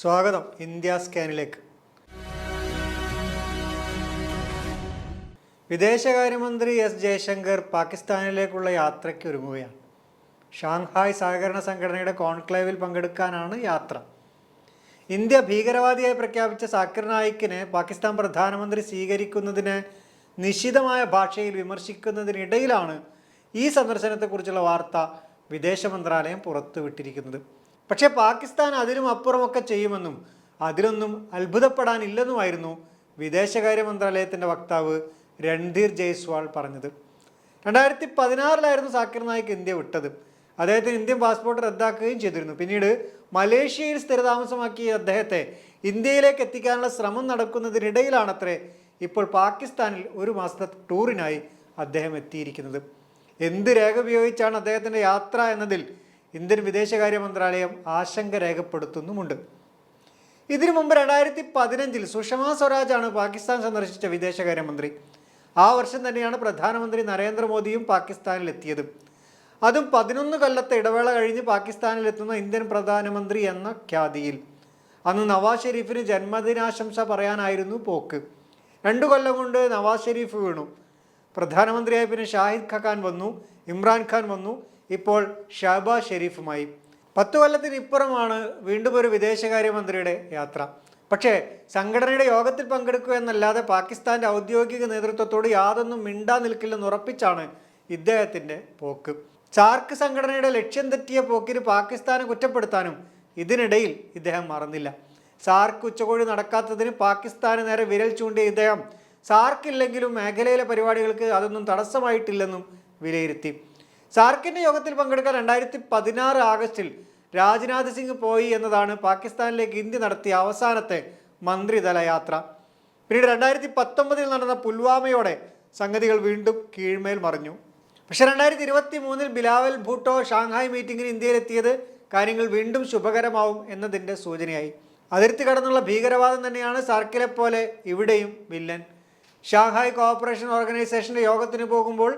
സ്വാഗതം ഇന്ത്യ സ്കാനിലേക്ക്. വിദേശകാര്യമന്ത്രി എസ് ജയശങ്കർ പാകിസ്ഥാനിലേക്കുള്ള യാത്രയ്ക്ക് ഒരുങ്ങുകയാണ്. ഷാങ്ഹായ് സഹകരണ സംഘടനയുടെ കോൺക്ലേവിൽ പങ്കെടുക്കാനാണ് യാത്ര. ഇന്ത്യ ഭീകരവാദിയായി പ്രഖ്യാപിച്ച സാക്കിർ നായിക്കിനെ പാകിസ്ഥാൻ പ്രധാനമന്ത്രി സ്വീകരിക്കുന്നതിന് നിശിതമായ ഭാഷയിൽ വിമർശിക്കുന്നതിനിടയിലാണ് ഈ സന്ദർശനത്തെക്കുറിച്ചുള്ള വാർത്ത വിദേശ മന്ത്രാലയം പുറത്തുവിട്ടിരിക്കുന്നത്. പക്ഷേ പാകിസ്ഥാൻ അതിലും അപ്പുറമൊക്കെ ചെയ്യുമെന്നും അതിലൊന്നും അത്ഭുതപ്പെടാനില്ലെന്നുമായിരുന്നു വിദേശകാര്യ മന്ത്രാലയത്തിന്റെ വക്താവ് രൺധീർ ജയ്സ്വാൾ പറഞ്ഞത്. രണ്ടായിരത്തി പതിനാറിലായിരുന്നു സാക്കിർ നായിക് ഇന്ത്യ വിട്ടത്. അദ്ദേഹത്തിന് ഇന്ത്യൻ പാസ്പോർട്ട് റദ്ദാക്കുകയും ചെയ്തിരുന്നു. പിന്നീട് മലേഷ്യയിൽ സ്ഥിരതാമസമാക്കിയ അദ്ദേഹത്തെ ഇന്ത്യയിലേക്ക് എത്തിക്കാനുള്ള ശ്രമം നടക്കുന്നതിനിടയിലാണത്രേ ഇപ്പോൾ പാകിസ്ഥാനിൽ ഒരു മാസത്തെ ടൂറിനായി അദ്ദേഹം എത്തിയിരിക്കുന്നത്. എന്ത് രേഖ ഉപയോഗിച്ചാണ് അദ്ദേഹത്തിന്റെ യാത്ര എന്നതിൽ ഇന്ത്യൻ വിദേശകാര്യ മന്ത്രാലയം ആശങ്ക രേഖപ്പെടുത്തുന്നുമുണ്ട്. ഇതിനു മുമ്പ് രണ്ടായിരത്തി പതിനഞ്ചിൽ സുഷമ സ്വരാജാണ് പാകിസ്ഥാൻ സന്ദർശിച്ച വിദേശകാര്യമന്ത്രി. ആ വർഷം തന്നെയാണ് പ്രധാനമന്ത്രി നരേന്ദ്രമോദിയും പാകിസ്ഥാനിലെത്തിയത്. അതും പതിനൊന്ന് കൊല്ലത്തെ ഇടവേള കഴിഞ്ഞ് പാകിസ്ഥാനിലെത്തുന്ന ഇന്ത്യൻ പ്രധാനമന്ത്രി എന്ന ഖ്യാതിയിൽ. അന്ന് നവാസ് ഷെരീഫിന് ജന്മദിനാശംസ പറയാനായിരുന്നു പോക്ക്. രണ്ടു കൊല്ലം കൊണ്ട് നവാസ് ഷെരീഫ് വീണു. പ്രധാനമന്ത്രിയായ പിന്നെ ഷാഹിദ് ഖാൻ വന്നു ഇമ്രാൻഖാൻ വന്നു ഇപ്പോൾ ഷഹബാസ് ഷെരീഫുമായി. പത്തു കൊല്ലത്തിന് ഇപ്പുറമാണ് വീണ്ടും ഒരു വിദേശകാര്യമന്ത്രിയുടെ യാത്ര. പക്ഷേ സംഘടനയുടെ യോഗത്തിൽ പങ്കെടുക്കുക എന്നല്ലാതെ പാകിസ്ഥാന്റെ ഔദ്യോഗിക നേതൃത്വത്തോട് യാതൊന്നും മിണ്ടാ നിൽക്കില്ലെന്ന് ഉറപ്പിച്ചാണ് ഇദ്ദേഹത്തിന്റെ പോക്ക്. ചാർക്ക് സംഘടനയുടെ ലക്ഷ്യം തെറ്റിയ പോക്കിന് പാകിസ്ഥാനെ കുറ്റപ്പെടുത്താനും ഇതിനിടയിൽ ഇദ്ദേഹം മറന്നില്ല. സാർക്ക് ഉച്ചകോടി നടക്കാത്തതിന് പാകിസ്ഥാന് നേരെ വിരൽ ചൂണ്ടിയ ഇദ്ദേഹം സാർക്കില്ലെങ്കിലും മേഖലയിലെ പരിപാടികൾക്ക് അതൊന്നും തടസ്സമായിട്ടില്ലെന്നും വിലയിരുത്തി. സാർക്കിന്റെ യോഗത്തിൽ പങ്കെടുക്കാൻ രണ്ടായിരത്തി പതിനാറ് ആഗസ്റ്റിൽ രാജ്നാഥ് സിംഗ് പോയി എന്നതാണ് പാകിസ്ഥാനിലേക്ക് ഇന്ത്യ നടത്തിയ അവസാനത്തെ മന്ത്രിതല യാത്ര. പിന്നീട് രണ്ടായിരത്തി പത്തൊമ്പതിൽ നടന്ന പുൽവാമയോടെ സംഗതികൾ വീണ്ടും കീഴ്മേൽ മറിഞ്ഞു. പക്ഷേ രണ്ടായിരത്തി ഇരുപത്തി മൂന്നിൽ ബിലാവൽ ഭൂട്ടോ ഷാങ്ഹായ് മീറ്റിംഗിന് ഇന്ത്യയിലെത്തിയത് കാര്യങ്ങൾ വീണ്ടും ശുഭകരമാവും എന്നതിന്റെ സൂചനയായി. അതിർത്തി കടന്നുള്ള ഭീകരവാദം തന്നെയാണ് സർക്കിലെ പോലെ ഇവിടെയും വില്ലൻ. ഷാങ്ഹായ് കോഓപ്പറേഷൻ ഓർഗനൈസേഷന്റെ യോഗത്തിന് പോകുമ്പോൾ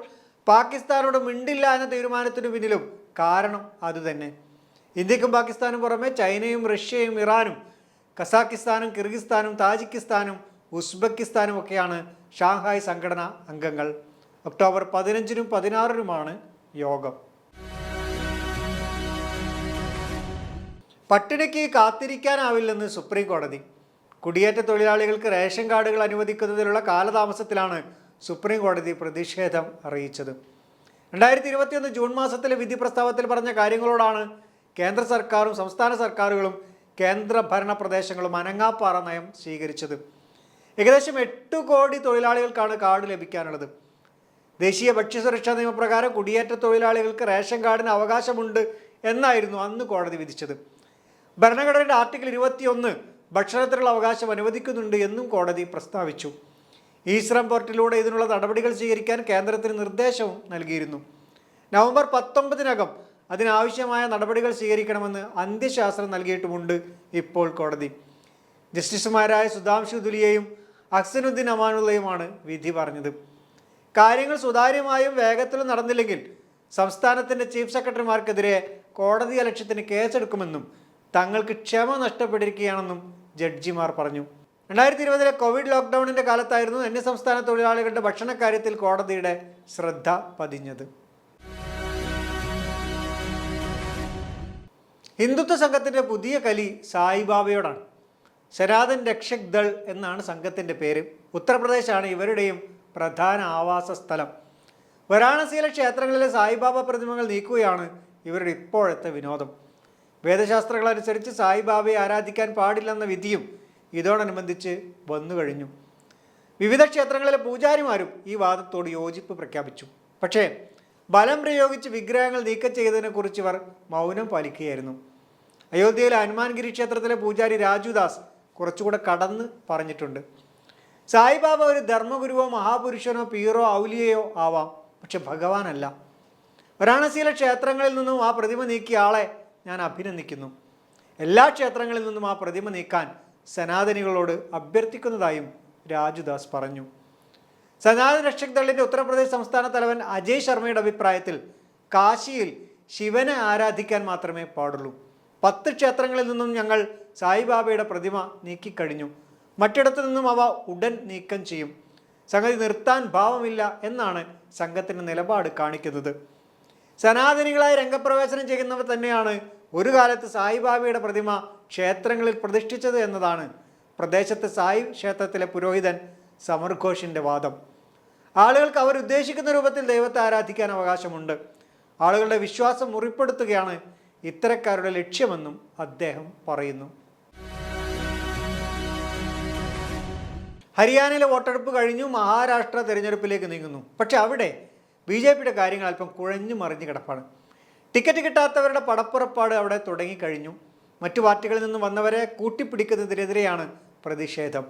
പാകിസ്ഥാനോട് മിണ്ടില്ല എന്ന തീരുമാനത്തിന് പിന്നിലും കാരണം അതുതന്നെ ഇന്ത്യക്കും പാകിസ്ഥാനും പുറമെ ചൈനയും റഷ്യയും ഇറാനും കസാക്കിസ്ഥാനും കിർഗിസ്ഥാനും താജിക്കിസ്ഥാനും ഉസ്ബെക്കിസ്ഥാനും ഒക്കെയാണ് ഷാങ്ഹായ് സംഘടന അംഗങ്ങൾ. ഒക്ടോബർ പതിനഞ്ചിനും പതിനാറിനുമാണ് യോഗം. പട്ടിണിക്ക് കാത്തിരിക്കാനാവില്ലെന്ന് സുപ്രീം കോടതി. കുടിയേറ്റ തൊഴിലാളികൾക്ക് റേഷൻ കാർഡുകൾ അനുവദിക്കുന്നതിലുള്ള കാലതാമസത്തിലാണ് സുപ്രീം കോടതി പ്രതിഷേധം അറിയിച്ചത്. രണ്ടായിരത്തി ഇരുപത്തിയൊന്ന് ജൂൺ മാസത്തിലെ വിധി പ്രസ്താവത്തിൽ പറഞ്ഞ കാര്യങ്ങളോടാണ് കേന്ദ്ര സർക്കാരും സംസ്ഥാന സർക്കാരുകളും കേന്ദ്ര ഭരണ പ്രദേശങ്ങളും അനങ്ങാപ്പാറ നയം സ്വീകരിച്ചത്. ഏകദേശം എട്ട് കോടി തൊഴിലാളികൾക്കാണ് കാർഡ് ലഭിക്കാനുള്ളത്. ദേശീയ ഭക്ഷ്യസുരക്ഷാ നിയമപ്രകാരം കുടിയേറ്റ തൊഴിലാളികൾക്ക് റേഷൻ കാർഡിന് അവകാശമുണ്ട് എന്നായിരുന്നു അന്ന് കോടതി വിധിച്ചത്. ഭരണഘടനയുടെ ആർട്ടിക്കിൾ ഇരുപത്തിയൊന്ന് ഭക്ഷണത്തിനുള്ള അവകാശം അനുവദിക്കുന്നുണ്ട് എന്നും കോടതി പ്രസ്താവിച്ചു. ഈ ശ്രം പോർട്ടിലൂടെ ഇതിനുള്ള നടപടികൾ സ്വീകരിക്കാൻ കേന്ദ്രത്തിന് നിർദ്ദേശവും നൽകിയിരുന്നു. നവംബർ പത്തൊമ്പതിനകം അതിനാവശ്യമായ നടപടികൾ സ്വീകരിക്കണമെന്ന് അന്ത്യശാസ്ത്രം നൽകിയിട്ടുമുണ്ട് ഇപ്പോൾ കോടതി. ജസ്റ്റിസുമാരായ സുധാംശു ദുലിയയും അക്സനുദ്ദീൻ അമാനുള്ളയുമാണ് വിധി പറഞ്ഞത്. കാര്യങ്ങൾ സുതാര്യമായും വേഗത്തിലും നടന്നില്ലെങ്കിൽ സംസ്ഥാനത്തിന്റെ ചീഫ് സെക്രട്ടറിമാർക്കെതിരെ കോടതി അലക്ഷ്യത്തിന് കേസെടുക്കുമെന്നും തങ്ങൾക്ക് ക്ഷമ നഷ്ടപ്പെട്ടിരിക്കുകയാണെന്നും ജഡ്ജിമാർ പറഞ്ഞു. രണ്ടായിരത്തി ഇരുപതിലെ കോവിഡ് ലോക്ക്ഡൗണിന്റെ കാലത്തായിരുന്നു അന്യസംസ്ഥാന തൊഴിലാളികളുടെ ഭക്ഷണക്കാര്യത്തിൽ കോടതിയുടെ ശ്രദ്ധ പതിഞ്ഞത്. ഹിന്ദുത്വ സംഘത്തിന്റെ പുതിയ കലി സായിബാബയോടാണ്. ശരാതൻ രക്ഷക് ദൾ എന്നാണ് സംഘത്തിന്റെ പേര്. ഉത്തർപ്രദേശാണ് ഇവരുടെയും പ്രധാന ആവാസ സ്ഥലം. വരാണസിയിലെ ക്ഷേത്രങ്ങളിലെ സായിബാബ പ്രതിമകൾ നീക്കുകയാണ് ഇവരുടെ ഇപ്പോഴത്തെ വിനോദം. വേദശാസ്ത്രങ്ങളനുസരിച്ച് സായിബാബയെ ആരാധിക്കാൻ പാടില്ലെന്ന വിധിയും ഇതോടനുബന്ധിച്ച് വന്നു കഴിഞ്ഞു. വിവിധ ക്ഷേത്രങ്ങളിലെ പൂജാരിമാരും ഈ വാദത്തോട് യോജിപ്പ് പ്രഖ്യാപിച്ചു. പക്ഷേ ബലം പ്രയോഗിച്ച് വിഗ്രഹങ്ങൾ നീക്കം ചെയ്തതിനെക്കുറിച്ച് ഇവർ മൗനം പാലിക്കുകയായിരുന്നു. അയോധ്യയിലെ ഹനുമാൻഗിരി ക്ഷേത്രത്തിലെ പൂജാരി രാജുദാസ് കുറച്ചുകൂടെ കടന്ന് പറഞ്ഞിട്ടുണ്ട്. സായിബാബ ഒരു ധർമ്മഗുരുവോ മഹാപുരുഷനോ പീറോ ഔലിയയോ ആവാം. പക്ഷെ ഭഗവാനല്ല. വാരാണസിയിലെ ക്ഷേത്രങ്ങളിൽ നിന്നും ആ പ്രതിമ നീക്കിയ ആളെ ഞാൻ അഭിനന്ദിക്കുന്നു. എല്ലാ ക്ഷേത്രങ്ങളിൽ നിന്നും ആ പ്രതിമ നീക്കാൻ സനാതനികളോട് അഭ്യർത്ഥിക്കുന്നതായും രാജുദാസ് പറഞ്ഞു. സനാതന രക്ഷക് ദളിന്റെ ഉത്തർപ്രദേശ് സംസ്ഥാന തലവൻ അജയ് ശർമ്മയുടെ അഭിപ്രായത്തിൽ കാശിയിൽ ശിവനെ ആരാധിക്കാൻ മാത്രമേ പാടുള്ളൂ. പത്ത് ക്ഷേത്രങ്ങളിൽ നിന്നും ഞങ്ങൾ സായിബാബയുടെ പ്രതിമ നീക്കിക്കഴിഞ്ഞു. മറ്റിടത്തു നിന്നും അവ ഉടൻ നീക്കം ചെയ്യും. സംഗതി നിർത്താൻ ഭാവമില്ല എന്നാണ് സംഘത്തിന്റെ നിലപാട് കാണിക്കുന്നത്. സനാതനികളായി രംഗപ്രവേശനം ചെയ്യുന്നവർ തന്നെയാണ് ഒരു കാലത്ത് സായിബാബയുടെ പ്രതിമ ക്ഷേത്രങ്ങളിൽ പ്രതിഷ്ഠിച്ചത് എന്നതാണ് പ്രദേശത്തെ സായി ക്ഷേത്രത്തിലെ പുരോഹിതൻ സമർഘോഷിന്റെ വാദം. ആളുകൾക്ക് അവർ ഉദ്ദേശിക്കുന്ന രൂപത്തിൽ ദൈവത്തെ ആരാധിക്കാൻ അവകാശമുണ്ട്. ആളുകളുടെ വിശ്വാസം മുറിപ്പെടുത്തുകയാണ് ഇത്തരക്കാരുടെ ലക്ഷ്യമെന്നും അദ്ദേഹം പറയുന്നു. ഹരിയാനയിലെ വോട്ടെടുപ്പ് കഴിഞ്ഞു മഹാരാഷ്ട്ര തിരഞ്ഞെടുപ്പിലേക്ക് നീങ്ങുന്നു. പക്ഷെ അവിടെ ബി ജെ പിയുടെ കാര്യങ്ങൾ അല്പം കുഴഞ്ഞു മറിഞ്ഞ് കിടപ്പാണ്. ടിക്കറ്റ് കിട്ടാത്തവരുടെ പടപ്പുറപ്പാട് അവിടെ തുടങ്ങിക്കഴിഞ്ഞു. മറ്റു പാർട്ടികളിൽ നിന്ന് വന്നവരെ കൂട്ടിപ്പിടിക്കുന്നതിനെതിരെയാണ് പ്രതിഷേധം.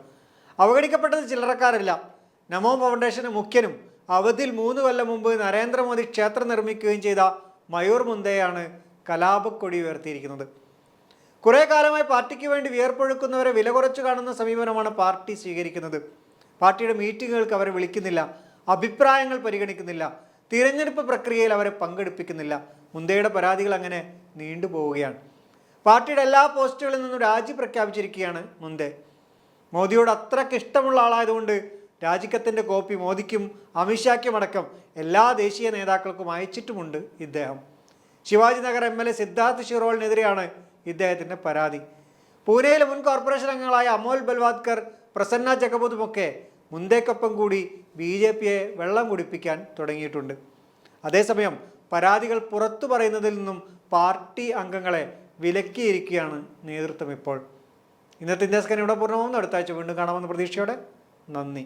അവഗണിക്കപ്പെട്ടത് ചില്ലറക്കാരല്ല. നമോ ഫൗണ്ടേഷന് മുഖ്യനും അവധിൽ മൂന്ന് കൊല്ലം മുമ്പ് നരേന്ദ്രമോദി ക്ഷേത്രം നിർമ്മിക്കുകയും ചെയ്ത മയൂർ മുന്തയാണ് കലാപക്കൊടി ഉയർത്തിയിരിക്കുന്നത്. കുറേ കാലമായി പാർട്ടിക്ക് വേണ്ടി വിയർപ്പൊഴുക്കുന്നവരെ വില കുറച്ച് കാണുന്ന സമീപനമാണ് പാർട്ടി സ്വീകരിക്കുന്നത്. പാർട്ടിയുടെ മീറ്റിങ്ങുകൾക്ക് അവരെ വിളിക്കുന്നില്ല. അഭിപ്രായങ്ങൾ പരിഗണിക്കുന്നില്ല. തിരഞ്ഞെടുപ്പ് പ്രക്രിയയിൽ അവരെ പങ്കെടുപ്പിക്കുന്നില്ല. മുന്തയുടെ പരാതികൾ അങ്ങനെ നീണ്ടുപോവുകയാണ് പാർട്ടിയുടെ എല്ലാ പോസ്റ്റുകളിൽ നിന്നും രാജി പ്രഖ്യാപിച്ചിരിക്കുകയാണ് മുന്തേ മോദിയോട് അത്രയ്ക്ക് ഇഷ്ടമുള്ള ആളായതുകൊണ്ട് രാജിക്കത്തിന്റെ കോപ്പി മോദിക്കും അമിത്ഷായ്ക്കും അടക്കം എല്ലാ ദേശീയ നേതാക്കൾക്കും അയച്ചിട്ടുമുണ്ട് ഇദ്ദേഹം. Shivaji Nagar M L A Siddharth ഷിറോളിനെതിരെയാണ് ഇദ്ദേഹത്തിന്റെ പരാതി. പൂനെയിലെ മുൻ കോർപ്പറേഷൻ അംഗങ്ങളായ അമോൽ ബൽവാദ്കർ പ്രസന്ന ജഗബോധുമൊക്കെ മുന്തേക്കൊപ്പം കൂടി ബി ജെ പിയെ വെള്ളം കുടിപ്പിക്കാൻ തുടങ്ങിയിട്ടുണ്ട്. അതേസമയം പരാതികൾ പുറത്തു പറയുന്നതിൽ നിന്നും പാർട്ടി അംഗങ്ങളെ വിലക്കിയിരിക്കുകയാണ് നേതൃത്വം ഇപ്പോൾ. ഇന്നത്തെ ഇന്ത്യസ്കൻ ഇവിടെ പൂർണമാകുന്നു അടുത്ത ആഴ്ച വീണ്ടും കാണാമെന്ന പ്രതീക്ഷയോടെ നന്ദി.